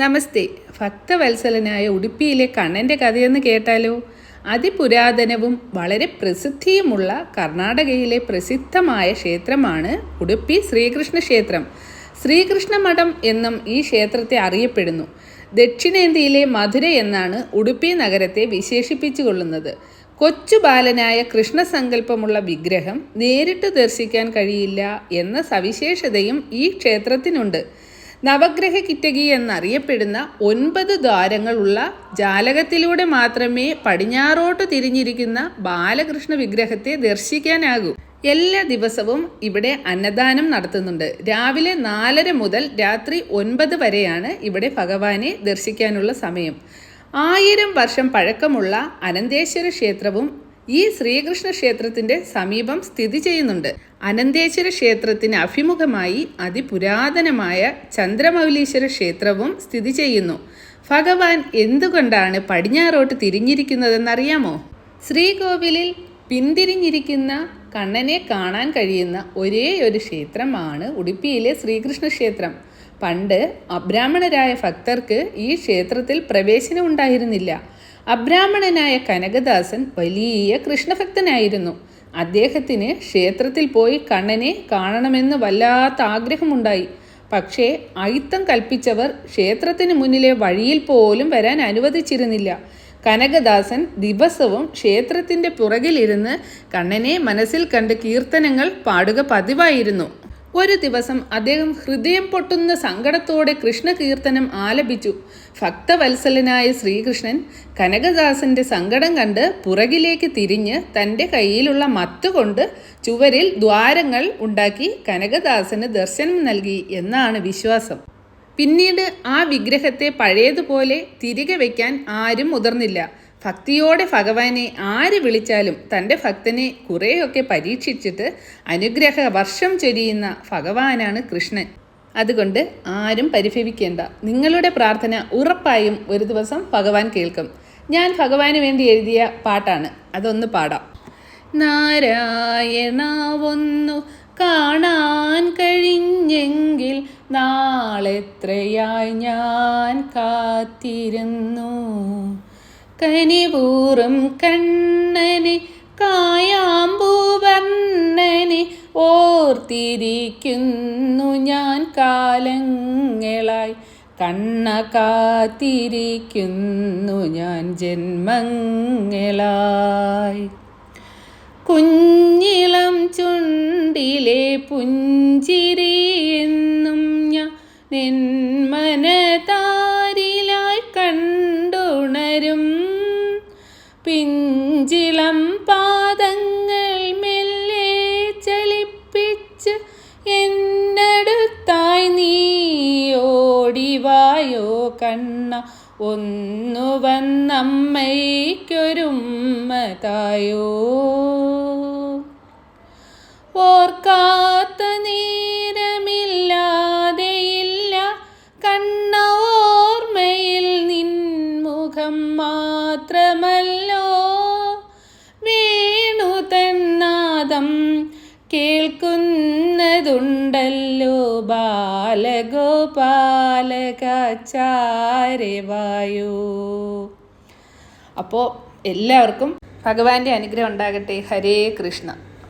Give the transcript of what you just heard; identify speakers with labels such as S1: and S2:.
S1: നമസ്തേ. ഭക്തവത്സലനായ ഉടുപ്പിയിലെ കണ്ണന്റെ കഥയെന്ന് കേട്ടാലോ? അതിപുരാതനവും വളരെ പ്രസിദ്ധിയുമുള്ള കർണാടകയിലെ പ്രസിദ്ധമായ ക്ഷേത്രമാണ് ഉടുപ്പി ശ്രീകൃഷ്ണ ക്ഷേത്രം. ശ്രീകൃഷ്ണ മഠം എന്നും ഈ ക്ഷേത്രത്തെ അറിയപ്പെടുന്നു. ദക്ഷിണേന്ത്യയിലെ മധുര എന്നാണ് ഉടുപ്പി നഗരത്തെ വിശേഷിപ്പിച്ചു കൊള്ളുന്നത് കൊച്ചു ബാലനായ കൃഷ്ണസങ്കല്പമുള്ള വിഗ്രഹം നേരിട്ട് ദർശിക്കാൻ കഴിയില്ല എന്ന സവിശേഷതയും ഈ ക്ഷേത്രത്തിനുണ്ട്. നവഗ്രഹ കിറ്റകി എന്നറിയപ്പെടുന്ന ഒൻപത് ദ്വാരങ്ങളുള്ള ജാലകത്തിലൂടെ മാത്രമേ പടിഞ്ഞാറോട്ട് തിരിഞ്ഞിരിക്കുന്ന ബാലകൃഷ്ണ വിഗ്രഹത്തെ ദർശിക്കാനാകൂ. എല്ലാ ദിവസവും ഇവിടെ അന്നദാനം നടത്തുന്നുണ്ട്. രാവിലെ നാലര മുതൽ രാത്രി ഒൻപത് വരെയാണ് ഇവിടെ ഭഗവാനെ ദർശിക്കാനുള്ള സമയം. ആയിരം വർഷം പഴക്കമുള്ള അനന്തേശ്വര ക്ഷേത്രവും ഈ ശ്രീകൃഷ്ണ ക്ഷേത്രത്തിന്റെ സമീപം സ്ഥിതി ചെയ്യുന്നുണ്ട്. അനന്തേശ്വര ക്ഷേത്രത്തിന് അഭിമുഖമായി അതിപുരാതനമായ ചന്ദ്രമൗലീശ്വര ക്ഷേത്രവും സ്ഥിതി ചെയ്യുന്നു. ഭഗവാൻ എന്തുകൊണ്ടാണ് പടിഞ്ഞാറോട്ട് തിരിഞ്ഞിരിക്കുന്നതെന്നറിയാമോ? ശ്രീകോവിലിൽ പിന്തിരിഞ്ഞിരിക്കുന്ന കണ്ണനെ കാണാൻ കഴിയുന്ന ഒരേ ഒരു ക്ഷേത്രമാണ് ഉടുപ്പിയിലെ ശ്രീകൃഷ്ണ ക്ഷേത്രം. പണ്ട് അബ്രാഹ്മണരായ ഭക്തർക്ക് ഈ ക്ഷേത്രത്തിൽ പ്രവേശനം ഉണ്ടായിരുന്നില്ല. അബ്രാഹ്മണനായ കനകദാസൻ വലിയ കൃഷ്ണഭക്തനായിരുന്നു. അദ്ദേഹത്തിന് ക്ഷേത്രത്തിൽ പോയി കണ്ണനെ കാണണമെന്ന് വല്ലാത്ത ആഗ്രഹമുണ്ടായി. പക്ഷേ അയിത്തം കൽപ്പിച്ചവർ ക്ഷേത്രത്തിന് മുന്നിലെ വഴിയിൽ പോലും വരാൻ അനുവദിച്ചിരുന്നില്ല. കനകദാസൻ ദിവസവും ക്ഷേത്രത്തിന്റെ പുറകിലിരുന്ന് കണ്ണനെ മനസ്സിൽ കണ്ട് കീർത്തനങ്ങൾ പാടുക പതിവായിരുന്നു. ഒരു ദിവസം അദ്ദേഹം ഹൃദയം പൊട്ടുന്ന സങ്കടത്തോടെ കൃഷ്ണകീർത്തനം ആലപിച്ചു. ഭക്തവത്സലനായ ശ്രീകൃഷ്ണൻ കനകദാസന്റെ സങ്കടം കണ്ട് പുറകിലേക്ക് തിരിഞ്ഞ് തന്റെ കയ്യിലുള്ള മത്തുകൊണ്ട് ചുവരിൽ ദ്വാരങ്ങൾ ഉണ്ടാക്കി കനകദാസന് ദർശനം നൽകി എന്നാണ് വിശ്വാസം. പിന്നീട് ആ വിഗ്രഹത്തെ പഴയതുപോലെ തിരികെ വയ്ക്കാൻ ആരും മുതിർന്നില്ല. ഭക്തിയോടെ ഭഗവാനെ ആര് വിളിച്ചാലും തന്റെ ഭക്തനെ കുറേയൊക്കെ പരീക്ഷിച്ചിട്ട് അനുഗ്രഹ വർഷം ചൊരിയുന്ന ഭഗവാനാണ് കൃഷ്ണൻ. അതുകൊണ്ട് ആരും പരിഭവിക്കേണ്ട. നിങ്ങളുടെ പ്രാർത്ഥന ഉറപ്പായും ഒരു ദിവസം ഭഗവാൻ കേൾക്കും. ഞാൻ ഭഗവാന് വേണ്ടി എഴുതിയ പാട്ടാണ്. അതൊന്ന് പാടാം. നാരായണ കാണാൻ കഴിഞ്ഞെങ്കിൽ നാളെത്രയായി ഞാൻ കാത്തിരുന്നു? കനിപൂറും കണ്ണനെ കായാമ്പൂവർണനെ ഓർത്തിരിക്കുന്നു ഞാൻ കാലങ്ങളായി. കണ്ണ കാത്തിരിക്കുന്നു ഞാൻ ജന്മങ്ങളായി. കുഞ്ഞിളം ചുണ്ടിലെ പുഞ്ചിരി എന്നും ഞാൻ നെന്മനതാരിലായി പിഞ്ചിളം പാദങ്ങൾ മെല്ലെ ചലിപ്പിച്ച് എന്നടുത്തായി നീ ഓടിവായോ കണ്ണ. ഒന്നു വന്നമ്മയ്ക്കൊരുമ്മ തായോ. നിൻമുഖം മാത്രമല്ലോ. വീണു തന്നാദം കേൾക്കുന്നതുണ്ടല്ലോ. ബാലഗോപാലകാചാര്യവായോ. അപ്പോൾ എല്ലാവർക്കും ഭഗവാന്റെ അനുഗ്രഹം ഉണ്ടാകട്ടെ. ഹരേ കൃഷ്ണ.